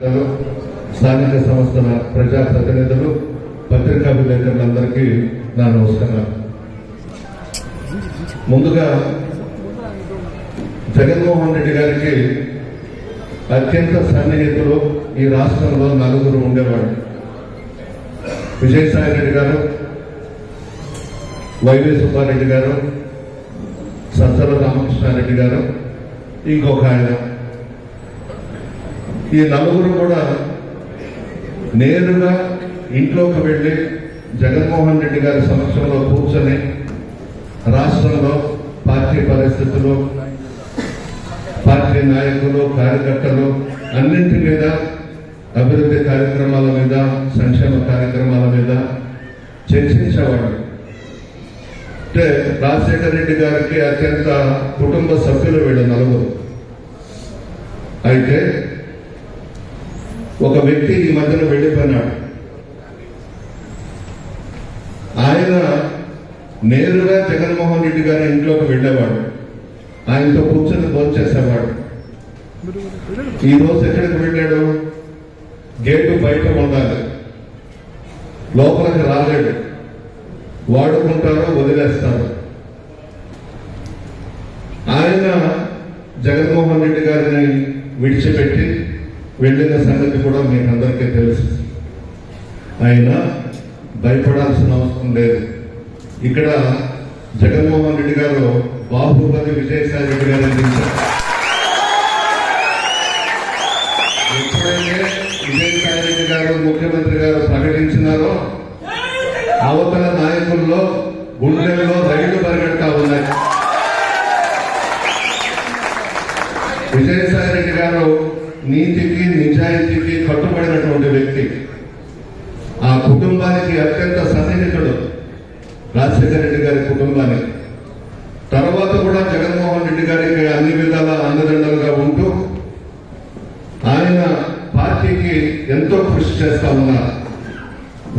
స్థానిక సంస్థల ప్రజా ప్రతినిధులు పత్రికా విలేకరులందరికీ నా నమస్కారాలు. ముందుగా జగన్మోహన్ రెడ్డి గారికి అత్యంత సన్నిహితులు ఈ రాష్ట్రంలో నలుగురు ఉండేవాడు విజయసాయి రెడ్డి గారు వైవి సుబ్బారెడ్డి గారు సజ్జల రామకృష్ణారెడ్డి గారు ఇంకొక ఆయన. ఈ నలుగురు కూడా నేరుగా ఇంట్లోకి వెళ్ళి జగన్మోహన్ రెడ్డి గారి సమక్షంలో కూర్చొని రాష్ట్రంలో పార్టీ పరిస్థితులు పార్టీ నాయకులు కార్యకర్తలు అన్నింటి మీద అభివృద్ధి కార్యక్రమాల మీద సంక్షేమ కార్యక్రమాల మీద చర్చించేవాడు అంటే రాజశేఖర రెడ్డి గారికి అత్యంత కుటుంబ సభ్యులు వీళ్ళు నలుగురు. అయితే ఒక వ్యక్తి ఈ మధ్యన వెళ్ళిపోయినాడు. ఆయన నేరుగా జగన్మోహన్ రెడ్డి గారి ఇంట్లోకి వెళ్ళేవాడు. ఆయనతో కూర్చొని భోంచేసేవాడు ఈ రోజు ఎక్కడికి వెళ్ళాడు? గేటు బయట ఉండాలి. లోపలికి రాలేడు. వాడుకుంటారో వదిలేస్తారు. ఆయన జగన్మోహన్ రెడ్డి గారిని విడిచిపెట్టి వెళ్ళిన సంగతి కూడా మీకు అందరికీ తెలుసు. ఆయన భయపడాల్సిన అవసరం లేదు. ఇక్కడ జగన్మోహన్ రెడ్డి గారు బాహుబలి విజయసాయి రెడ్డి గారు అందించారు. ఎప్పుడైతే విజయసాయి రెడ్డి గారు ముఖ్యమంత్రి గారు ప్రకటించినారో అవతల నాయకుల్లో గుండెల్లో రైళ్ళు పరిగెడతా ఉన్నాయి. విజయసాయి రెడ్డి గారు నీతికి నిజాయితీకి కట్టుబడినటువంటి వ్యక్తి. ఆ కుటుంబానికి అత్యంత సన్నిహితుడు రాజశేఖర రెడ్డి గారి కుటుంబానికి తర్వాత కూడా జగన్మోహన్ రెడ్డి గారికి అన్ని విధాల అండదండలుగా ఉంటూ ఆయన పార్టీకి ఎంతో కృషి చేస్తా ఉన్నారు.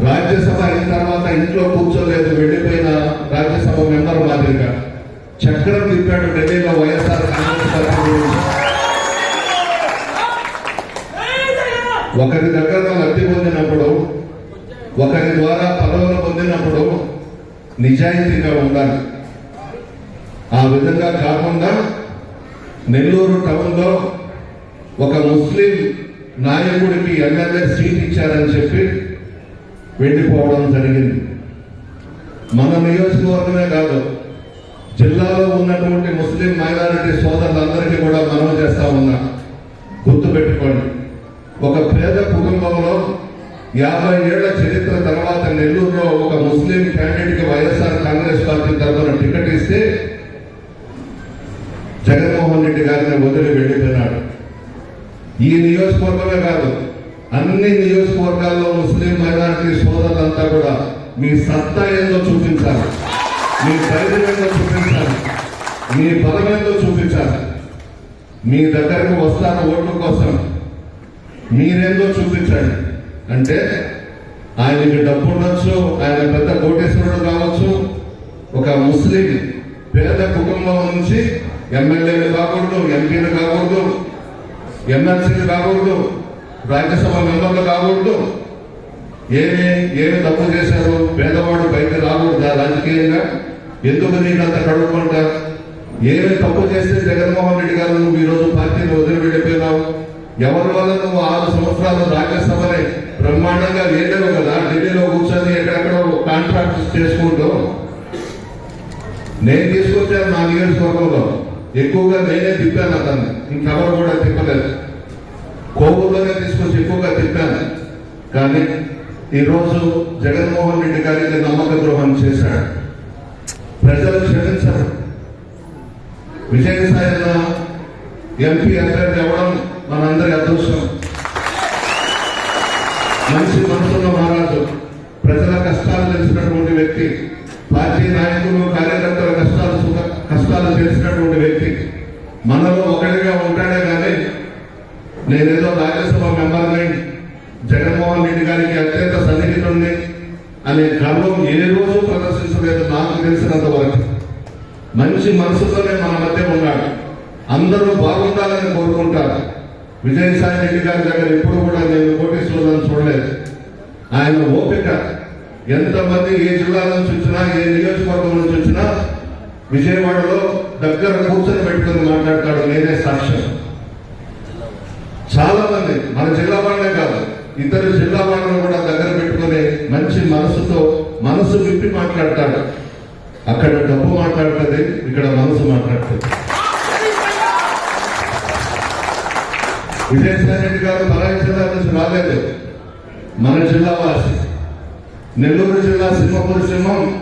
రాజ్యసభ అయిన తర్వాత ఇంట్లో కూర్చోలేదు వెళ్ళిపోయిన రాజ్యసభ మెంబర్ మాదిరిగా. చక్రం తిప్పాడు ఢిల్లీలో వైఎస్ఆర్ కాంగ్రెస్ ఒకరి దగ్గర లబ్ధి పొందినప్పుడు ఒకరి ద్వారా పదవులు పొందినప్పుడు నిజాయితీగా ఉండాలి. ఆ విధంగా కాకుండా నెల్లూరు టౌన్లో ఒక ముస్లిం నాయకుడికి ఎమ్మెల్యే సీట్ ఇచ్చారని చెప్పి వెళ్ళిపోవడం జరిగింది. మన నియోజకవర్గమే కాదు జిల్లాలో ఉన్నటువంటి ముస్లిం మైనారిటీ సోదరులందరికీ కూడా మనవి చేస్తా ఉన్నా. గుర్తుపెట్టుకోండి. ఒక పేద కుటుంబంలో యాభై ఏళ్ళ చరిత్ర తర్వాత నెల్లూరులో ఒక ముస్లిం క్యాండిడేట్కి వైఎస్ఆర్ కాంగ్రెస్ పార్టీ తరఫున టికెట్ ఇస్తే జగన్మోహన్ రెడ్డి గారిని వదిలి వెళ్ళిపోయినాడు. ఈ నియోజకవర్గమే కాదు అన్ని నియోజకవర్గాల్లో ముస్లిం మైనారిటీ సోదరులంతా కూడా మీ సత్తా ఏందో చూపించాలి మీ ధైర్యం ఏందో చూపించాలి మీ బలం ఏందో చూపించాలి. మీ దగ్గరకు వస్తాను ఓట్ల కోసం. మీరేందో చూపించండి? అంటే ఆయనకి డబ్బు ఉండొచ్చు ఆయన పెద్ద కోటేశ్వరుడు కావచ్చు. ఒక ముస్లిం పేద కుటుంబం నుంచి ఎమ్మెల్యేలు కాకూడదు ఎంపీలు కాకూడదు ఎమ్మెల్సీలు కాకూడదు రాజ్యసభ మెంబర్లు కాకూడదు. ఏమి ఏమి తప్పు చేశారు? పేదవాడు బయట రాకూడదా రాజకీయంగా? ఎందుకు నీకు అంత కడుక్కుంటా ఏమి తప్పు చేస్తే జగన్మోహన్ రెడ్డి గారు నువ్వు ఈ రోజు పార్టీని వదిలి వెళ్ళిపోయినావు ఎవరి వల్ల నువ్వు ఆరు సంవత్సరాలు రాజ్యసభని బ్రహ్మాండంగా వేయలేవు కదా? ఢిల్లీలో కూర్చొని ఎక్కడెక్కడ కాంట్రాక్ట్స్ చేసుకుంటూ. నేను తీసుకొచ్చాను నా నియోజకవర్గంలో ఎక్కువగా నేనే తిప్పాను అతన్ని. ఇంకెవరు కూడా తిప్పలేదు. కోవూరులోనే తీసుకొచ్చి ఎక్కువగా తిప్పాను. కానీ ఈరోజు జగన్మోహన్ రెడ్డి గారికి నమ్మక ద్రోహం చేశాడు. ప్రజలు క్షమించారు. విజయసాయి ఎంపీ అభ్యర్థి అవ్వడం మనందరి అదృష్టం. మంచి మనసున్న మహారాజు ప్రజల కష్టాలు తెలిసినటువంటి వ్యక్తి పార్టీ నాయకులు కార్యకర్తల కష్టాలు సుఖ కష్టాలు తెలిసినటువంటి వ్యక్తి. మనలో ఒకటిగా ఉంటాడే కానీ నేనేదో రాజ్యసభ మెంబర్ని జగన్మోహన్ రెడ్డి గారికి అత్యంత సన్నిహితుడిని అనే గర్వం ఏ రోజు ప్రదర్శించలేదు నాకు తెలిసినంత వరకు. మంచి మనసుతోనే మన మధ్య ఉన్నాడు. అందరూ బాగుండాలని కోరుకుంటారు. విజయసాయి రెడ్డి గారి దగ్గర ఎప్పుడు కూడా నేను కోటీశ్వరులను చూడలేదు. ఆయన ఓపిక. ఎంతమంది ఏ జిల్లా నుంచి వచ్చినా ఏ నియోజకవర్గం నుంచి వచ్చినా విజయవాడలో దగ్గర కూర్చొని పెట్టుకుని మాట్లాడతాడు నేనే సాక్ష్యం. చాలా మంది మన జిల్లా వాళ్ళే కాదు ఇతర జిల్లా వాళ్ళను కూడా దగ్గర పెట్టుకుని మంచి మనసుతో మనసు విప్పి మాట్లాడతాడు. అక్కడ డబ్బు మాట్లాడుతుంది ఇక్కడ మనసు మాట్లాడుతుంది. విజయసాయిరెడ్డి గారు పరాయి జిల్లా నుంచి రాలేదు. మన జిల్లా వాసి. నెల్లూరు జిల్లా సింహపూర్ సింహం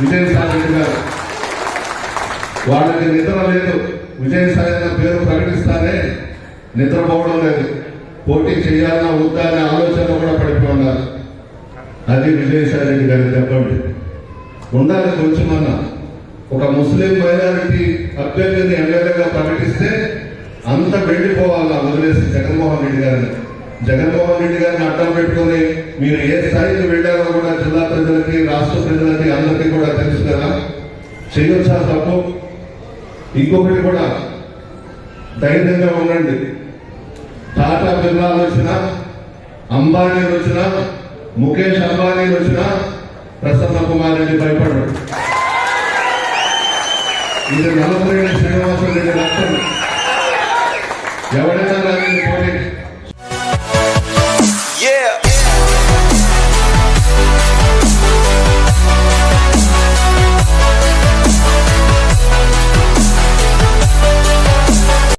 విజయసాయిరెడ్డి గారు. వాళ్ళకి నిద్ర లేదు. విజయసాయి అన్న పేరు ప్రకటిస్తానే నిద్రపోవడం లేదు. పోటీ చేయాలన్నా వద్దా అనే ఆలోచన కూడా పడిపోయి ఉన్నారు. అది విజయసాయిరెడ్డి గారి చెప్పండి ఉండాలి కొంచెమన్నా. ఒక ముస్లిం మైనారిటీ అభ్యర్థిని ఎమ్మెల్యేగా ప్రకటిస్తే అంత వెళ్ళిపోవాలా వదిలేసి జగన్మోహన్ రెడ్డి గారిని. జగన్మోహన్ రెడ్డి గారిని అడ్డం పెట్టుకొని మీరు ఏ స్థాయికి వెళ్ళారో కూడా జిల్లా ప్రజలకి రాష్ట్ర ప్రజలకి అందరికీ కూడా తెలుసు కదా. చేయొచ్చా తప్పు? ఇంకొకటి కూడా ధైర్యంగా ఉండండి. టాటా బిర్లాలు వచ్చినా అంబానీలు వచ్చినా ముఖేష్ అంబానీలు వచ్చినా ప్రసన్న కుమార్ రెడ్డి భయపడ్డాడు ఇది నలభై శ్రీనివాస రెడ్డి రక్తం. E agora está